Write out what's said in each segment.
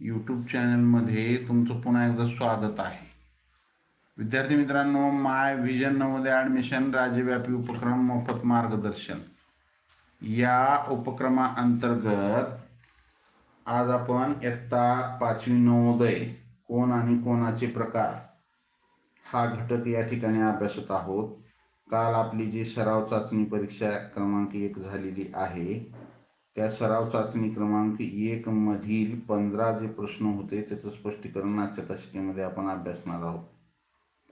YouTube चॅनलमध्ये तुमचं पुन्हा एकदा स्वागत आहे. विद्यार्थी मित्रांनो माय व्हिजन नवोदय ॲडमिशन राज्यव्यापी उपक्रम मोफत मार्गदर्शन. या उपक्रमाअंतर्गत आज आपण इयत्ता पाचवी नवोदय कोण आणि कोणाचे प्रकार हा घटक या ठिकाणी अभ्यासत आहोत. काल आपली जी सराव चाचणी परीक्षा क्रमांक एक झालेली आहे त्या सराव चाचणी क्रमांक एक मधील पंधरा जे प्रश्न होते त्याचं स्पष्टीकरण आजच्या तासिकेमध्ये आपण अभ्यासणार आहोत.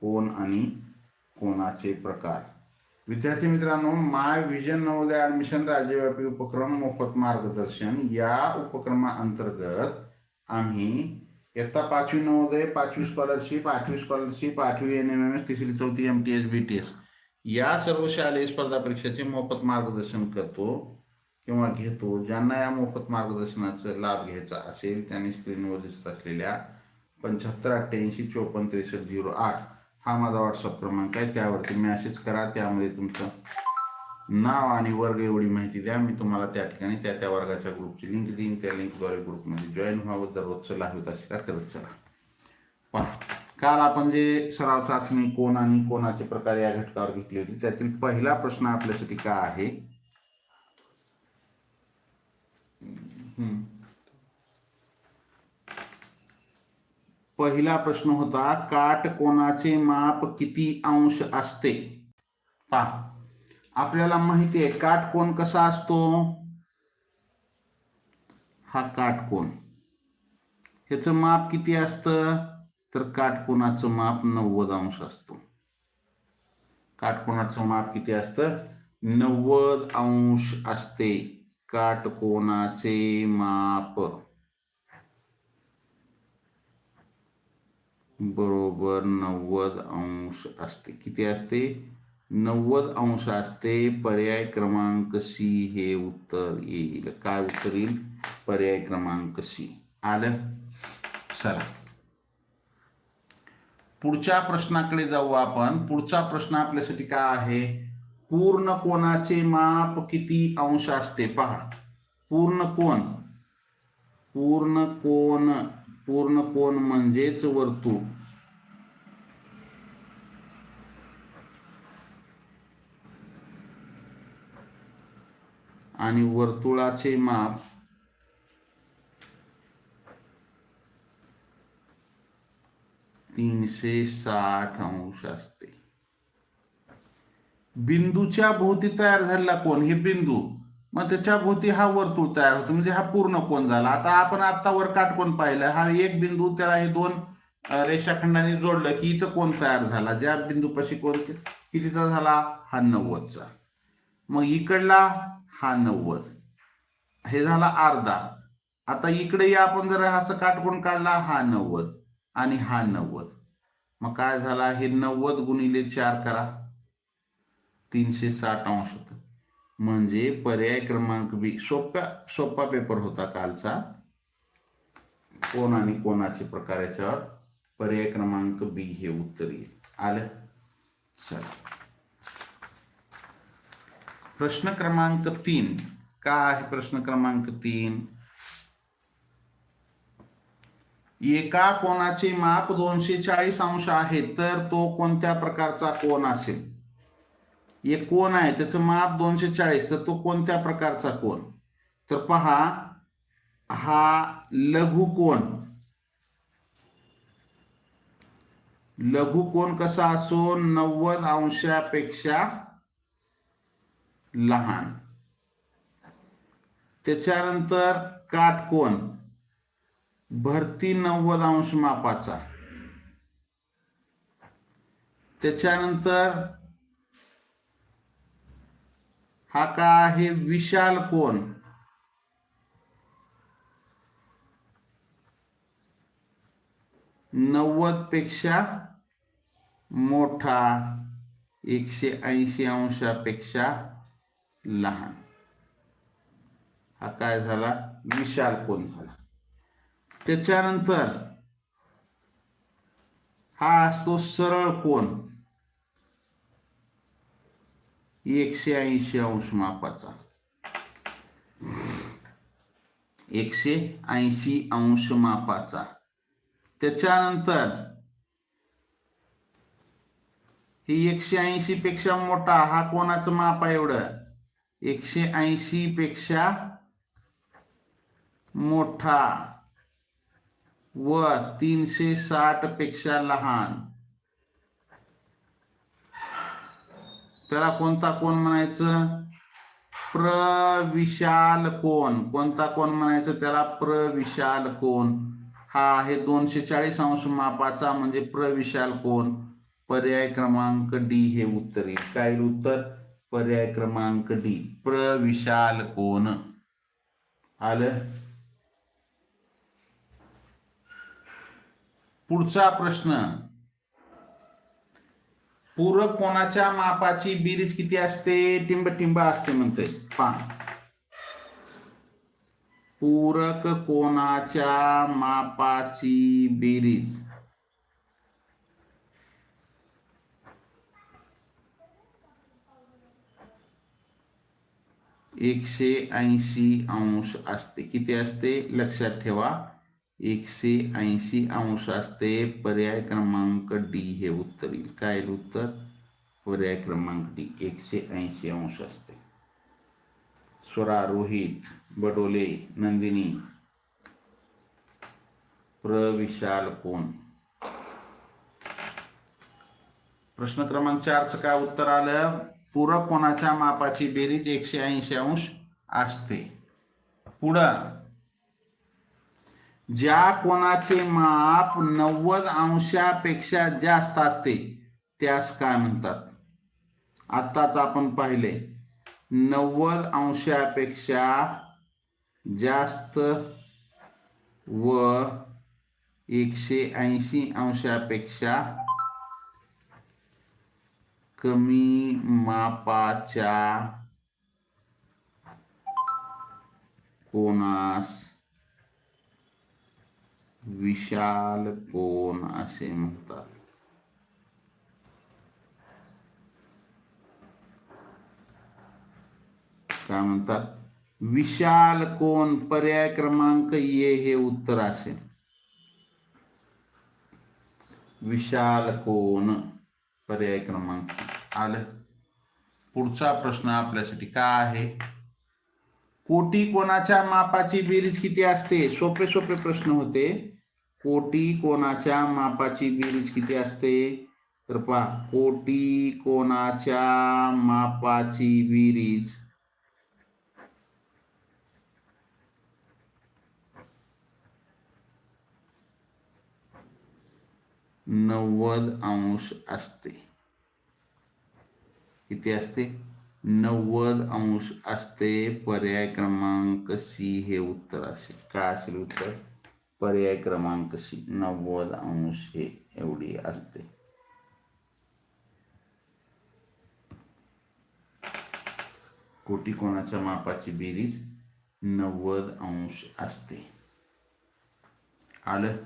कोण आणि कोणाचे प्रकार? विद्यार्थी मित्रांनो माय विजन नवोदय ॲडमिशन राज्यव्यापी उपक्रम मोफत मार्गदर्शन. या उपक्रमाअंतर्गत आम्ही इयत्ता पाचवी नवोदय पाचवी स्कॉलरशिप आठवी स्कॉलरशिप आठवी एन एम एम एस तिसरी चौथी M T S B T S या सर्व शालेय स्पर्धा परीक्षेचे मोफत मार्गदर्शन करतो. किंवा घेतो ज्यांना या मोफत मार्गदर्शनाचा लाभ घ्यायचा असेल त्यांनी स्क्रीनवर दिसत असलेल्या पंच्याहत्तर अठ्ठ्याऐंशी चोपन्न त्रेसष्ट झिरो आठ हा माझा व्हॉट्सअप क्रमांक आहे. त्यावरती मॅसेज करा. त्यामध्ये तुमचं नाव आणि वर्ग एवढी माहिती द्या. मी तुम्हाला त्या ठिकाणी त्या त्या वर्गाच्या ग्रुपची लिंक देईन. त्या लिंकद्वारे ग्रुपमध्ये जॉईन व्हावं दररोजचं लाभता शिकार करत चला. पहा काल आपण जे सराव चाचणी कोण आणि कोणाचे प्रकार या घटकावर घेतली होती त्यातील पहिला प्रश्न आपल्यासाठी काय आहे? पहिला प्रश्न होता काटकोनाचे माप किती अंश असते? पहा. आपल्याला माहिती आहे काटकोन कसा असतो? हा काटकोन ह्याचं माप किती असतं? तर काटकोणाचं माप नव्वद अंश असतो. काटकोणाचं माप किती असतं? नव्वद अंश असते. काटकोनाचे माप. बरोबर नव्वद अंश असते. किती असते? नव्वद अंश असते. पर्याय क्रमांक सी हे उत्तर येईल. काय उत्तर येईल? पर्याय क्रमांक सी. आलं? चला. पुढच्या प्रश्नाकडे जाऊ आपण. पुढचा प्रश्न आपल्यासाठी काय आहे? पूर्ण कोणाचे माप किती अंश असते पहा. पूर्ण कोण? पूर्ण कोण पूर्ण कोण म्हणजेच वर्तुळ. आणि वर्तुळाचे माप तीनशे साठ अंश असते. बिंदूच्या भोवती तयार झालेला कोण हे बिंदू. मग त्याच्या भोवती हा वर्तुळ तयार होतो म्हणजे हा पूर्ण कोण झाला. आता आपण आत्ता वर काटकोण पाहिलं हा एक बिंदू त्याला हे दोन रेषाखंडाने जोडलं की इथं कोण तयार झाला. ज्या बिंदूपाशी कोण कितीचा झाला? हा नव्वदचा. मग इकडला हा नव्वद. हे झाला अर्धा. आता इकडे आपण जर असं काटकोण काढला हा नव्वद आणि हा नव्वद. मग काय झाला? हे नव्वद गुणिले चार करा. तीनशे साठ अंश होतं. म्हणजे पर्याय क्रमांक बी सोप्या सोपा पेपर होता कालचा. कोण आणि कोणाचे प्रकार याच्यावर पर्याय क्रमांक बी हे उत्तर येईल. आलं? चला. प्रश्न क्रमांक तीन. काय आहे प्रश्न क्रमांक तीन? एका कोणाचे माप दोनशे चाळीस अंश आहे तर तो कोणत्या प्रकारचा कोण असेल? एक कोण आहे? त्याचं माप दोनशे चाळीस. तर तो कोणत्या प्रकारचा कोण? तर पहा हा लघु कोण? लघु कोण कसा असो नव्वद अंशापेक्षा लहान. त्याच्यानंतर काटकोन भरती नव्वद अंश मापाचा. त्याच्यानंतर हा का आहे विशाल कोण? नव्वदपेक्षा मोठा एकशे ऐंशी अंशापेक्षा लहान. हा काय झाला? विशाल कोण झाला? त्याच्यानंतर हा असतो सरळ कोण? एकशे ऐंशी अंश मापाचा. एकशे ऐंशी अंश मापाचा. त्याच्यानंतर ही एकशे ऐंशी पेक्षा मोठा हा कोणाचं माप आहे एवढं? एकशे ऐंशी पेक्षा मोठा व तीनशे साठपेक्षा लहान. त्याला कोणता कोण म्हणायचं? प्रविशाल कोण? कोणता कोण म्हणायचं? त्याला प्रविशाल कोण? हा आहे दोनशे चाळीस अंश मापाचा म्हणजे प्रविशाल कोण? पर्याय क्रमांक डी हे उत्तर येईल काय उत्तर? पर्याय क्रमांक डी. प्रविशाल कोण? आलं? पुढचा प्रश्न. पूरक कोणाच्या मापाची बेरीज किती असते? टिंब टिंब असते म्हणते पा पूरक कोणाच्या मापाची बेरीज? एकशे ऐंशी अंश असते. किती असते? लक्षात ठेवा. एकशे ऐंशी अंश असते. पर्याय क्रमांक डी हे उत्तर येईल. काय उत्तर? पर्याय क्रमांक डी एकशे ऐंशी अंश असते. स्वरा रोहित बडोले नंदिनी. प्रविशाल कोण? प्रश्न क्रमांक चारचं काय उत्तर आलं? पूरक कोणाच्या मापाची बेरीज एकशे ऐंशी अंश असते? पुढं ज्या कोणाचे माप नव्वद अंशापेक्षा जास्त असते त्यास काय म्हणतात? आत्ताच आपण पाहिले. नव्वद अंशापेक्षा जास्त व एकशे ऐंशी अंशापेक्षा कमी मापाच्या कोणास विशाल कोण असे म्हणतात. काय म्हणतात? विशाल कोण? पर्याय क्रमांक ये हे उत्तर असेल विशाल कोण? पर्याय क्रमांक आलं. पुढचा प्रश्न आपल्यासाठी काय आहे? कोटी कोणाच्या मापाची बेरीज किती असते? सोपे सोपे प्रश्न होते. कोटी कोणाच्या मापाची बेरीज किती असते? तर पहा कोटी कोणाच्या मापाची बेरीज नव्वद अंश असते. किती असते? नव्वद अंश असते. पर्याय क्रमांक सी हे उत्तर असेल. काय असेल उत्तर? पर्याय क्रमांक सी नव्वद अंश हे एवढी असते. कोटी कोणाच्या मापाची बेरीज? नव्वद अंश असते. आलं?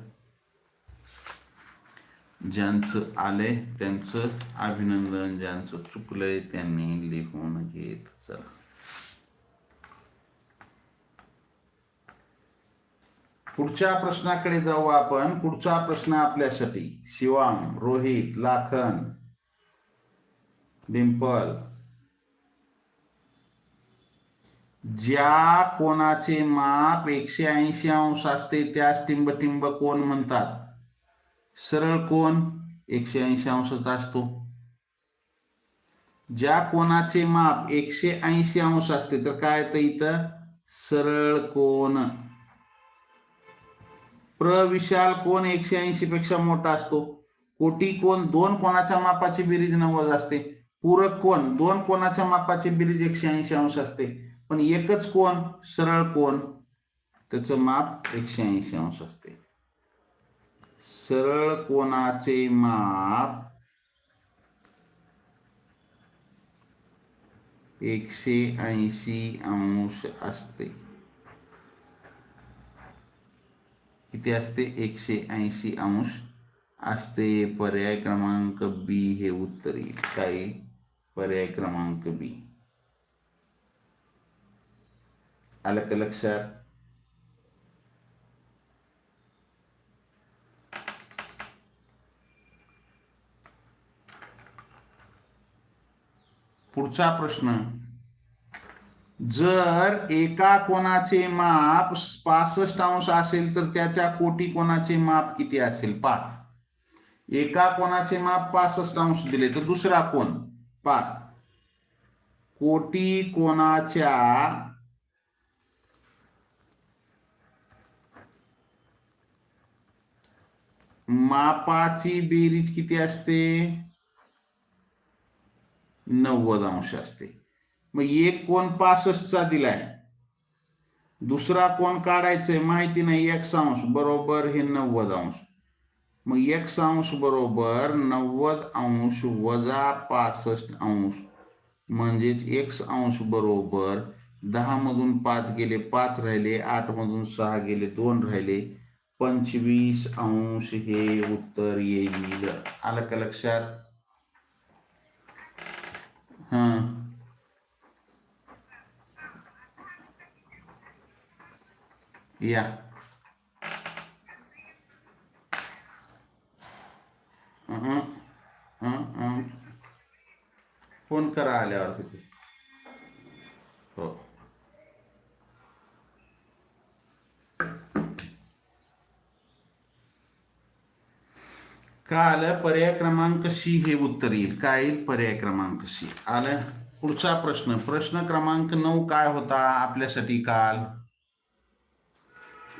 ज्यांचं आलंय त्यांचं अभिनंदन ज्यांचं चुकलंय त्यांनी लिहून घेत चला. पुढच्या प्रश्नाकडे जाऊ आपण. पुढचा प्रश्न आपल्यासाठी. शिवाम रोहित लाखन डिंपल. ज्या कोणाचे माप एकशे ऐंशी अंश असते त्यास टिंबटिंब कोण म्हणतात? सरळ कोण? एकशे ऐंशी अंशाचा असतो. ज्या कोणाचे माप एकशे ऐंशी अंश असते तर काय येतं इथं? सरळ कोण. प्रविशाल कोण एकशे ऐंशी पेक्षा मोठा असतो? कोटी कोण दोन कोणाच्या मापाची बेरीज नव्वद असते? पूरक कोण दोन कोणाच्या मापाची बेरीज एकशे ऐंशी अंश असते? पण एकच कोण सरळ कोण? त्याचं माप एकशे ऐंशी अंश असते. सरळ कोणाचे माप एकशे ऐंशी अंश असते. किती असते? एकशे ऐंशी अंश असते. पर्याय क्रमांक बी हे उत्तर येईल. काय? पर्याय क्रमांक बी. आलं का लक्षात? पुढचा प्रश्न. जर एका कोणाचे माप पासष्ट अंश असेल तर त्याच्या कोटी कोणाचे माप किती असेल? पाच. एका कोणाचे माप पासष्ट अंश दिले तर दुसरा कोण? पा कोटी कोणाच्या मापाची बेरीज किती असते? नव्वद अंश असते. मग एक कोण पासष्टचा दिलाय? दुसरा कोण काढायचंय माहिती नाही एक अंश बरोबर हे नव्वद अंश. मग एक अंश बरोबर नव्वद अंश वजा पासष्ट अंश. म्हणजेच एक अंश बरोबर दहा मधून पाच गेले पाच राहिले आठ मधून सहा गेले दोन राहिले. पंचवीस अंश हे उत्तर येईल. आलं का लक्षात? हां. या. फोन करा आल्यावर तिथे. हो. का आलं पर्याय क्रमांक सी हे उत्तर येईल. काय येईल? पर्याय क्रमांक सी. आलं? पुढचा प्रश्न. प्रश्न क्रमांक नऊ काय होता आपल्यासाठी काल?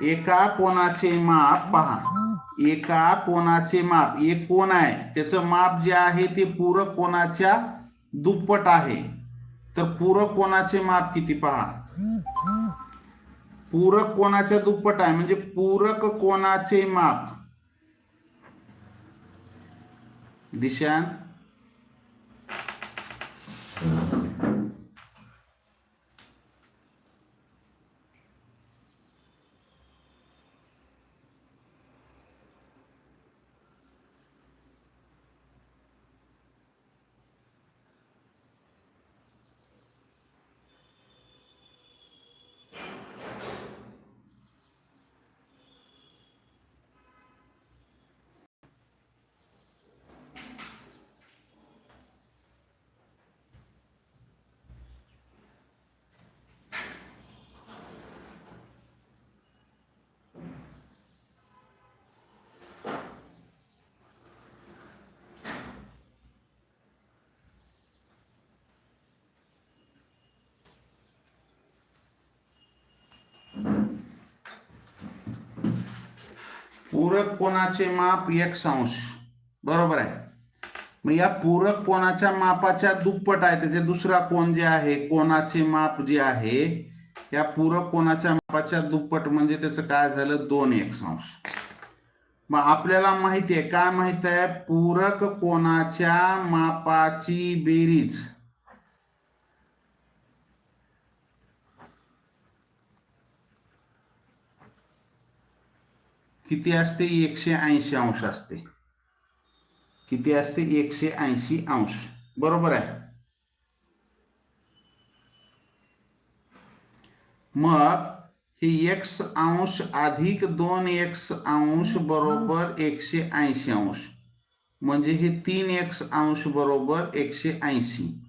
एका कोणाचे माप पहा. एका कोणाचे माप. एक कोण आहे? त्याचं माप जे आहे ते पूरक कोणाच्या दुप्पट आहे? तर पूरक कोणाचे माप किती पहा? पूरक कोणाच्या दुप्पट आहे? म्हणजे पूरक कोणाचे माप? दिशांत? पूरक कोणाचे माप एक अंश. बरोबर आहे? मग या पूरक कोणाच्या मापाच्या दुप्पट आहे? त्याचे दुसरा कोण जे आहे कोणाचे माप जे आहे या पूरक कोणाच्या मापाच्या दुप्पट म्हणजे त्याचं काय झालं? दोन एक अंश. मग आपल्याला माहिती आहे काय माहीत आहे? पूरक कोणाच्या मापाची बेरीज. किती असते? एकशे ऐंशी अंश असते. किती असते? एकशे ऐंशी अंश. बरोबर आहे? मग हे एक्स अंश अधिक दोन एक्स अंश बरोबर एकशे ऐंशी अंश. म्हणजे हे तीन एक्स अंश बरोबर एकशे ऐंशी.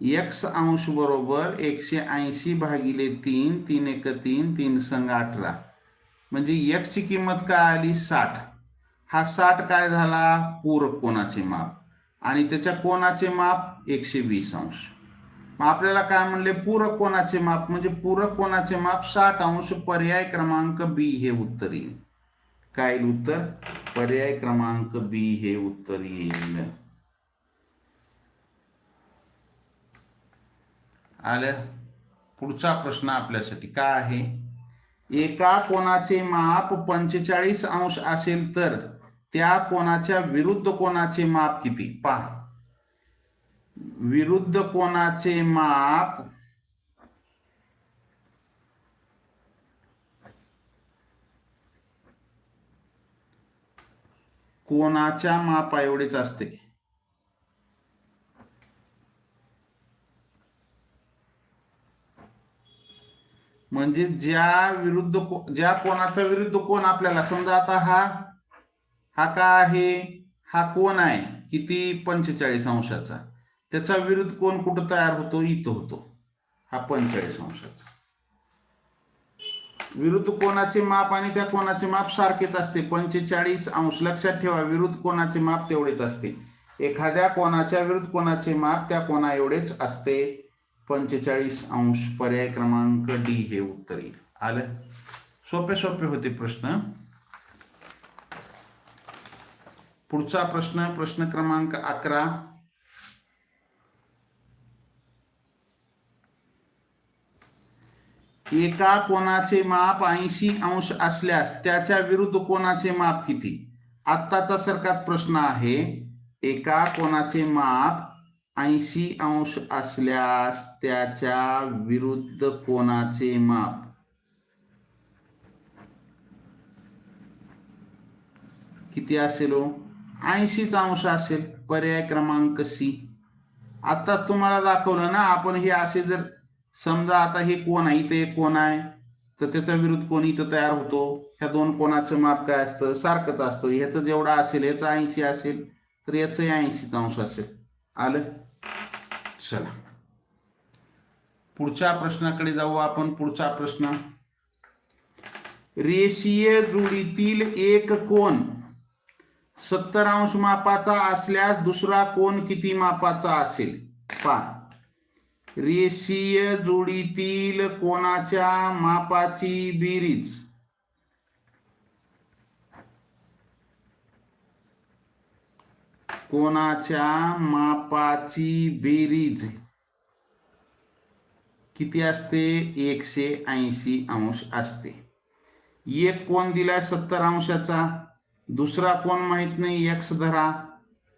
एक्स अंश बरोबर एकशे ऐंशी भागिले तीन तीन एक तीन तीन संघ अठरा. म्हणजे एक्सची किंमत काय आली? साठ. हा साठ काय झाला? पूरक कोणाचे माप. आणि त्याच्या कोणाचे माप एकशे वीस अंश. मग आपल्याला काय म्हणले? पूरक कोणाचे माप. म्हणजे पूरक कोणाचे माप साठ अंश पर्याय क्रमांक बी हे उत्तर येईल. काय येईल उत्तर? पर्याय क्रमांक बी हे उत्तर येईल. आलं? पुढचा प्रश्न आपल्यासाठी काय आहे? एका कोणाचे माप पंचेचाळीस अंश असेल तर त्या कोणाच्या विरुद्ध कोणाचे माप किती? पहा. विरुद्ध कोणाचे माप कोणाच्या मापा एवढेच असते? म्हणजे ज्या विरुद्ध को- ज्या कोणाचा विरुद्ध कोण आपल्याला समजा आता हा हा का आहे हा कोण आहे किती पंचेचाळीस अंशाचा त्याचा विरुद्ध कोण कुठं तयार होतो इथं होतो हा पंचेचाळीस अंशाचा. विरुद्ध कोणाचे माप आणि त्या कोणाचे माप सारखेच असते. पंचेचाळीस अंश लक्षात ठेवा विरुद्ध कोणाचे माप तेवढेच असते. एखाद्या कोणाच्या विरुद्ध कोणाचे माप त्या कोणा एवढेच असते. पंचेचाळीस अंश पर्याय क्रमांक डी हे उत्तर येईल. आलं? सोपे सोपे होते प्रश्न. पुढचा प्रश्न प्रश्न क्रमांक अकरा. एका कोणाचे माप ऐंशी अंश असल्यास त्याच्या विरुद्ध कोणाचे माप किती? आत्ताचा सरकार प्रश्न आहे एका कोणाचे माप ऐंशी अंश असल्यास त्याच्या विरुद्ध कोणाचे माप? किती असेल हो? ऐंशीच अंश असेल. पर्याय क्रमांक सी. आत्ताच तुम्हाला दाखवलं ना आपण हे असे जर समजा आता हे कोण आहे इथे एक कोण आहे तर त्याचा विरुद्ध कोण इथं तयार होतो? ह्या दोन कोणाचं माप काय असतं? सारखंच असतं. ह्याचं जेवढं असेल ह्याचं ऐंशी असेल तर याचंही ऐंशीचा अंश असेल. आलं? चला. पुढच्या प्रश्नाकडे जाऊ आपण पुढचा प्रश्न. रेषीय जोडीतील एक कोण सत्तर अंश मापाचा असल्यास दुसरा कोण किती मापाचा असेल? पा रेषीय जोडीतील कोणाच्या मापाची बेरीज. कोणाच्या मापाची बेरीज? किती असते? एकशे ऐंशी अंश असते. एक कोण दिला सत्तर अंशाचा? दुसरा कोण माहीत नाही? एक्स धरा.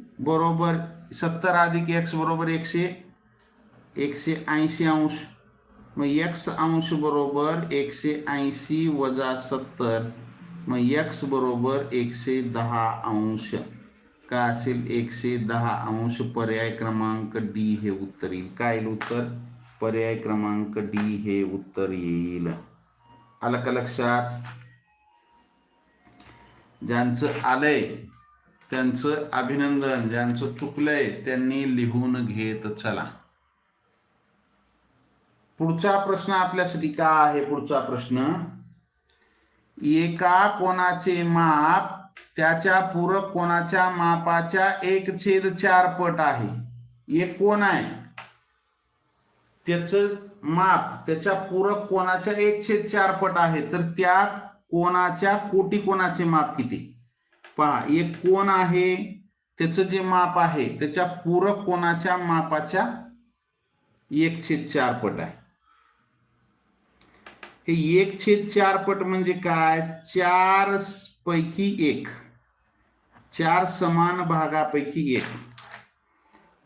बरोबर सत्तर अधिक एक्स बरोबर एकशे? एकशे ऐंशी अंश. मग एक्स अंश बरोबर एकशे ऐंशी वजा सत्तर. मग एक्स बरोबर एकशे दहा अंश. का असेल एकशे दहा अंश पर्याय क्रमांक डी हे उत्तर येईल. काय येईल उत्तर? पर्याय क्रमांक डी हे उत्तर येईल. आलं का लक्षात? ज्यांचं आलंय त्यांचं अभिनंदन ज्यांचं चुकलंय त्यांनी लिहून घेत चला. पुढचा प्रश्न आपल्यासाठी का आहे? पुढचा प्रश्न एका कोणाचे माप त्याच्या पूरक कोणाच्या मापाच्या एक छेद चार पट आहे? एक कोण आहे? त्याच माप त्याच्या पूरक कोणाच्या एक छेद चार पट आहे? तर त्या कोणाच्या कोटी कोणाचे माप किती? पहा एक कोण आहे त्याचं जे माप आहे त्याच्या पूरक कोणाच्या मापाच्या एक छेद चार पट आहे. हे एक छेद चार पट म्हणजे काय? चार पैकी एक. चार समान भागापैकी एक.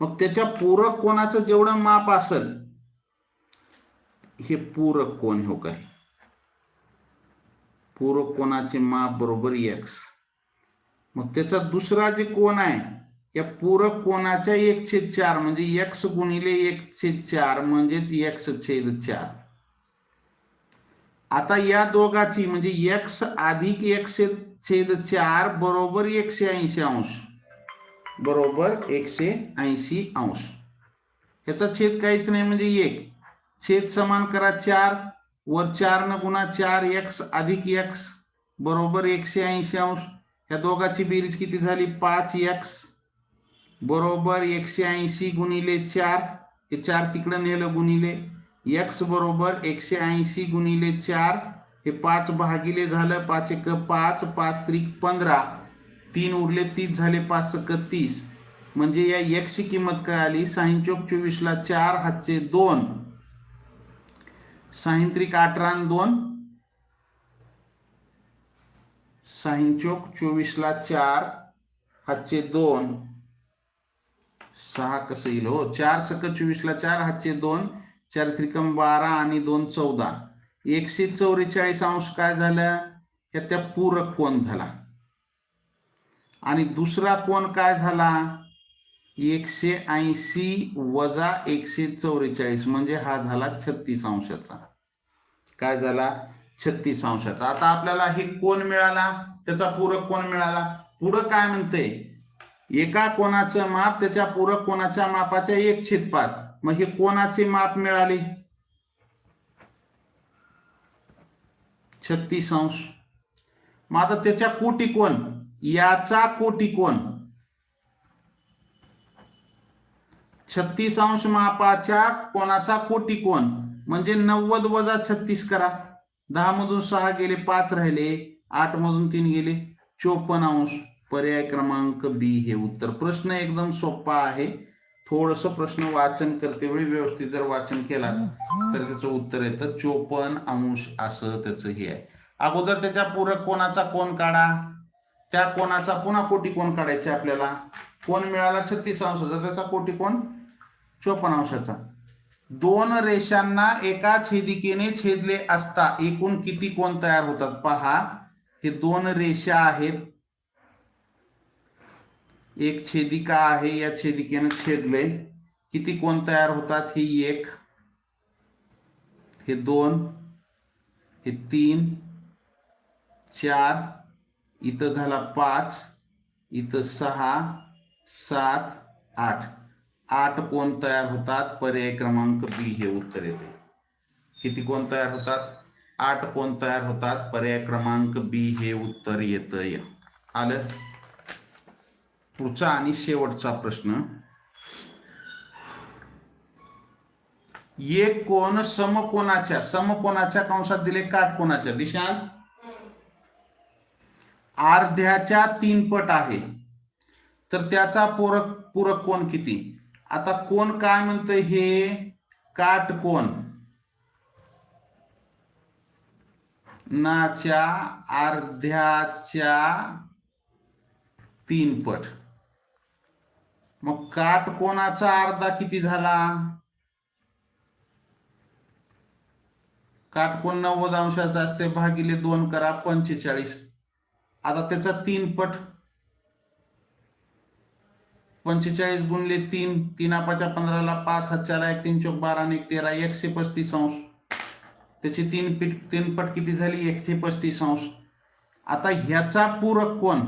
मग त्याच्या पूरक कोणाचं जेवढं माप असेल हे पूरक कोण हो काय पूरक कोणाचे माप बरोबर एक्स मग त्याचा दुसरा जे कोण आहे या पूरक कोणाच्या एक छेद चार म्हणजे एक्स गुणिले एक छेद चार म्हणजेच एक्स छेद चार. आता या दोघाची म्हणजे एक्स अधिक एकशे छेद चार बरोबर एकशे ऐंशी अंश। बरोबर एकशे ऐंशी अंश। ह्याचा छेद काहीच एक. छेद समान करा चार, वर चार न गुणा चार एक्स अधिक एक्स बरोबर एकशे ऐंशी अंश. ह्या दोघाची बेरीज किती झाली? पाच एक्स बरोबर एकशे ऐंशी गुणिले चार. चार तिकडं नेलं गुणिले. एक्स बरोबर एकशे ऐंशी गुणिले चार. हे पाच भागिले झालं पाच एक पाच पाच त्रिक पंधरा. तीन उरले तीस झाले पाच सक तीस. म्हणजे या एकची किंमत काय आली? साईन चौक चोवीसला चार हातचे दोन. साईन त्रिक अठरा दोन. साईन चौक चोवीसला चार हातचे दोन. सहा कसं येईल? हो चार सक चोवीसला चार हातचे दोन. चार त्रिकम बारा आणि दोन चौदा. एकशे चौवेचाळीस अंश काय झालं? हे त्या पूरक कोण झाला. आणि दुसरा कोण काय झाला? एकशे ऐंशी वजा एकशे चौवेचाळीस म्हणजे हा झाला छत्तीस अंशाचा. काय झाला? छत्तीस अंशाचा. आता आपल्याला हे कोण मिळाला? त्याचा पूरक कोण मिळाला? पुढं काय म्हणते एका कोणाचं माप त्याच्या पूरक कोणाच्या मापाच्या एक छेद पाच मग हे कोणाचे माप मिळाले? छत्तीस अंश. मग आता त्याच्या कोटी कोण? याचा कोटी कोण? छत्तीस अंश मापाच्या कोणाचा कोटी कोण? म्हणजे नव्वद वजा छत्तीस करा. दहा मधून सहा गेले पाच राहिले आठ मधून तीन गेले चोपन्न अंश. पर्याय क्रमांक बी हे उत्तर. प्रश्न एकदम सोपा आहे. थोडस प्रश्न वाचन करते वेळी व्यवस्थित जर वाचन केला तर त्याचं उत्तर येतं चोपन्न अंश असं त्याचं हे आहे. अगोदर त्याच्या पूरक कोणाचा कोण काढा? त्या कोणाचा पुन्हा कोटी कोण काढायचे आपल्याला? कोण मिळाला छत्तीस अंशाचा त्याचा कोटी कोण? चोपन्न अंशाचा. दोन रेषांना एका छेदिकेने छेदले असता एकूण किती कोण तयार होतात? पहा हे दोन रेषा आहेत एक छेदिका आहे या छेदिकेने छेदले किती कोण तयार होतात? ही एक हे दोन हे तीन चार इथं झाला पाच इथं सहा सात आठ. आठ कोण तयार होतात? पर्याय क्रमांक बी हे उत्तर येते. किती कोण तयार होतात? आठ कोण तयार होतात? पर्याय क्रमांक बी हे उत्तर येतंय. आलं? पुढचा आणि शेवटचा प्रश्न. एक कोण समकोणाच्या समकोणाच्या कंसात दिले काटकोणाच्या दिशांत अर्ध्याच्या तीन पट आहे. तर त्याचा पूरक पूरक कोण किती? आता कोण काय म्हणतंय हे? काट कोण नाच्या अर्ध्याच्या तीन पट. मग काटकोणाचा अर्धा किती झाला? काटकोण नव्वद अंशाचा असते भागिले दोन करा पंचेचाळीस. आता त्याचा तीन पट. पंचेचाळीस गुणले तीन तीन आपाच्या पंधराला पाच हातच्याला एक तीन चौक बारा आणि एक तेरा एकशे पस्तीस अंश. त्याची तीन पीठ तीन पट किती झाली? एकशे पस्तीस अंश. आता ह्याचा पूरक कोण?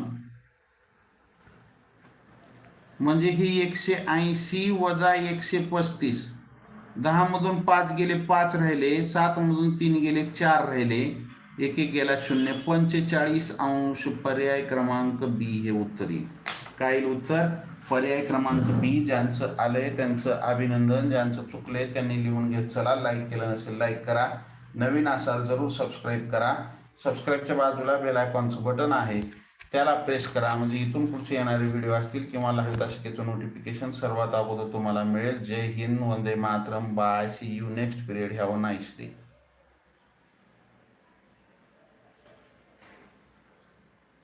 म्हणजे ही एकशे ऐंशी वजा एकशे पस्तीस. दहा मधून पाच गेले पाच राहिले. सात मधून तीन गेले चार राहिले. एक एक गेला शून्य. पंचेचाळीस अंश पर्याय क्रमांक बी हे उत्तर येईल. काय उत्तर? पर्याय क्रमांक बी ज्यांचं आलंय त्यांचं अभिनंदन ज्यांचं चुकलंय त्यांनी लिहून घेत चला. लाईक केलं नसेल लाईक करा. नवीन असाल जरूर सबस्क्राईब करा. सबस्क्राईबच्या बाजूला बेल आयकॉनचं बटन आहे. त्याला प्रेस करा. म्हणजे इथून पुढचे येणारे व्हिडिओ असतील किंवा ललिता शिकेचं नोटिफिकेशन सर्वात अगोदर तुम्हाला मिळेल. Jai Hind Vande Mataram. Bye see you next period have nice day